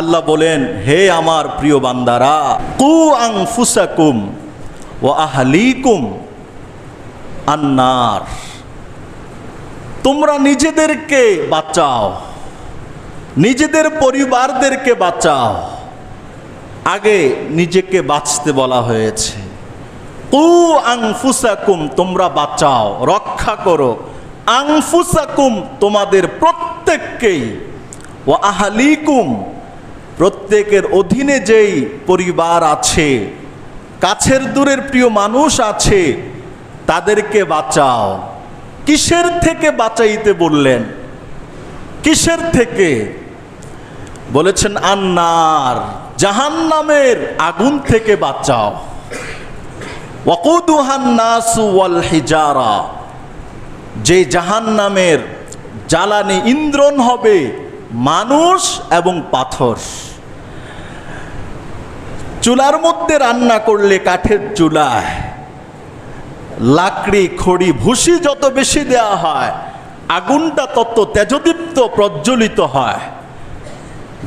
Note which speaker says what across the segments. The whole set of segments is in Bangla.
Speaker 1: আল্লাহ বলেন, হে আমার প্রিয় বান্দারা, কু আং ফুসাকুম ও আহলিকুম আন্নার। তোমরা নিজেদেরকে বাঁচাও, নিজেদের পরিবারদেরকে বাঁচাও। আগে নিজেকে বাঁচতে বলা হয়েছে। কু আংফুসাকুম তোমরা বাঁচাও, রক্ষা করো। আংফুসাকুম তোমাদের প্রত্যেককেই। ও আহালিকুম প্রত্যেকের অধীনে যেই পরিবার আছে, কাছের দূরের প্রিয় মানুষ আছে, তাদেরকে বাঁচাও। কিসের থেকে বাঁচাইতে বললেন? কিসের থেকে? বলেছেন, আন্নার, জাহান্নামের আগুন থেকে বাঁচাও। যে জাহান্নামের জ্বালানি ইন্দ্রন হবে মানুষ এবং পাথর। চুলার মধ্যে রান্না করলে কাঠের চুলায় লাকড়ি, খড়ি, ভুসি যত বেশি দেওয়া হয়, আগুনটা তত তেজদীপ্ত প্রজ্বলিত হয়।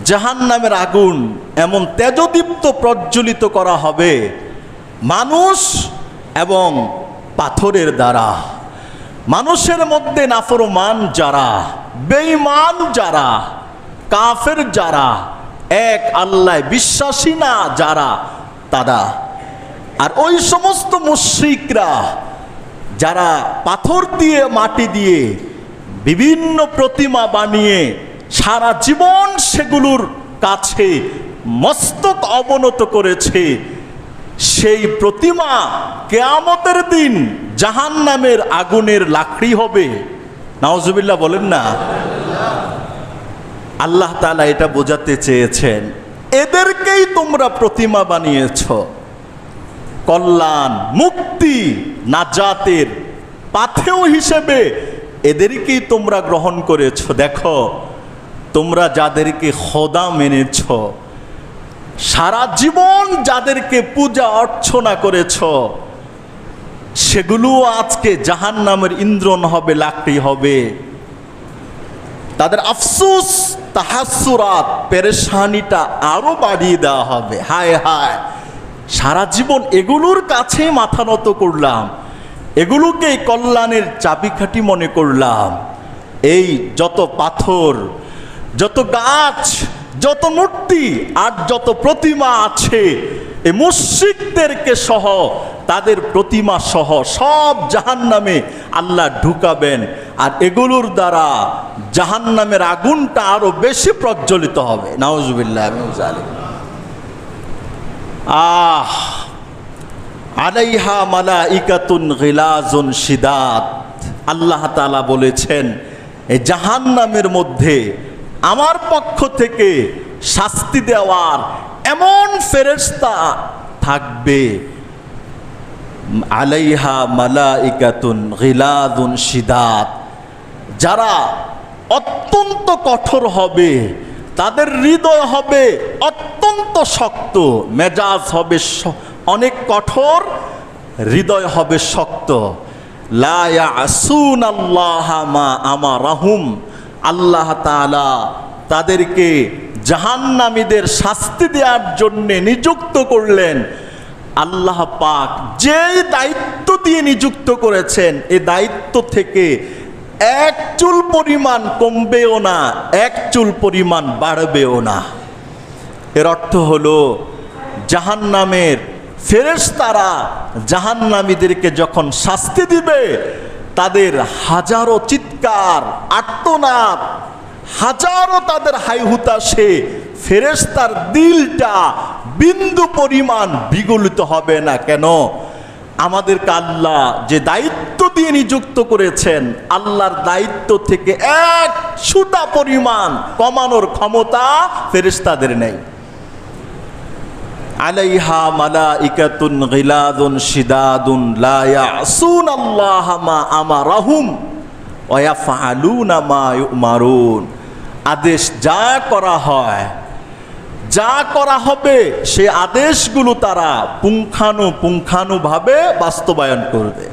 Speaker 1: জাহান নামের আগুন এমন তেজদীপ্ত প্রজ্বলিত করা হবে মানুষ এবং পাথরের দ্বারা। মানুষের মধ্যে নাফরমান যারা, বেঈমান যারা, কাফের যারা, এক আল্লাহ বিশ্বাসী না যারা, তারা। আর ওই সমস্ত মুশ্রিকরা যারা পাথর দিয়ে, মাটি দিয়ে বিভিন্ন প্রতিমা বানিয়ে সারা জীবন সেগুলোর কাছে মস্তক অবনত করেছে সেই প্রতিমা কেয়ামতের দিন জাহান নামের আগুনের লাকড়ি হবে। নাওজুবিল্লাহ বলেন না। আল্লাহ তালা এটা বোঝাতে চেয়েছেন। এদেরকেই তোমরা প্রতিমা বানিয়েছ। কল্যাণ, মুক্তি, নাজাতের পাথেও হিসেবে এদেরকেই তোমরা গ্রহণ করেছ। দেখো, তোমরা যাদেরকে খোদা মেনেছ সারা জীবন যাদেরকে পূজা অর্চনা করেছ সেগুলো আজকে জাহান নামের ইন্দ্রন হবে, লাকড়ি হবে। তাদের আফসুস, তাহাসুরাত, পেরেশানিটা আরও বাড়িয়ে দেওয়া হবে। হায় হায়, সারা জীবন এগুলোর কাছে মাথা নত করলাম। এগুলোকেই কল্যাণের চাবিকাঠি মনে করলাম। এই যত পাথর, যত গাছ যত মূর্তি আর যত প্রতিমা আছে এই মুশ্রিকদেরকে সহ, তাদের প্রতিমা সহ সব জাহান নামে আল্লাহ ঢুকাবেন। আর এগুলোর দ্বারা জাহান নামের আগুনটা আরও বেশি প্রজ্বলিত হবে। নাউজুবিল্লাহ আহ! আলাইহা মালা ইকাতুন গিলাজুন সিদাত আল্লাহ তালা বলেছেন এই জাহান নামের মধ্যে আমার পক্ষ থেকে শাস্তি দেওয়ার এমন ফেরেস্তা থাকবে। আলাইহা মালা ইকাতুন গিলাদুন সিদাত যারা অত্যন্ত কঠোর হবে, তাদের হৃদয় হবে অত্যন্ত শক্ত, মেজাজ হবে অনেক কঠোর, হৃদয় হবে শক্ত। লায়া আসুন আল্লাহ মা আমা রাহুম আল্লাহ তাআলা তাদেরকে জাহান্নামীদের শাস্তি দেওয়ার জন্যে নিযুক্ত করলেন। আল্লাহ পাক যে দায়িত্ব দিয়ে নিযুক্ত করেছেন, এ দায়িত্ব থেকে এক চুল পরিমাণ কমবেও না, এক চুল পরিমাণ বাড়বেও না। এর অর্থ হলো, জাহান্নামের ফেরেশতারা জাহান্নামীদেরকে যখন শাস্তি দিবে তাদের হাজারো চিৎকার, আর্তনাদ, হাজারো তাদের হাই হুতাশে ফেরেশতার দিলটা বিন্দু পরিমাণ বিগলিত হবে না কেন? আমাদেরকে আল্লাহ যে দায়িত্ব দিয়ে নিযুক্ত করেছেন, আল্লাহর দায়িত্ব থেকে এক সুতা পরিমাণ কমানোর ক্ষমতা ফেরেশতাদের নেই। আলাইহা মালাইকাতুন গিলাদুন শিদাদুন লা ইয়াসুন আল্লাহ মা আমারাহুম ওয়া ইয়াফআলুনা মা ইউমারুন। আদেশ যা করা হয়, যা করা হবে, সে আদেশগুলো তারা পুঙ্খানু পুঙ্খানুভাবে বাস্তবায়ন করবে।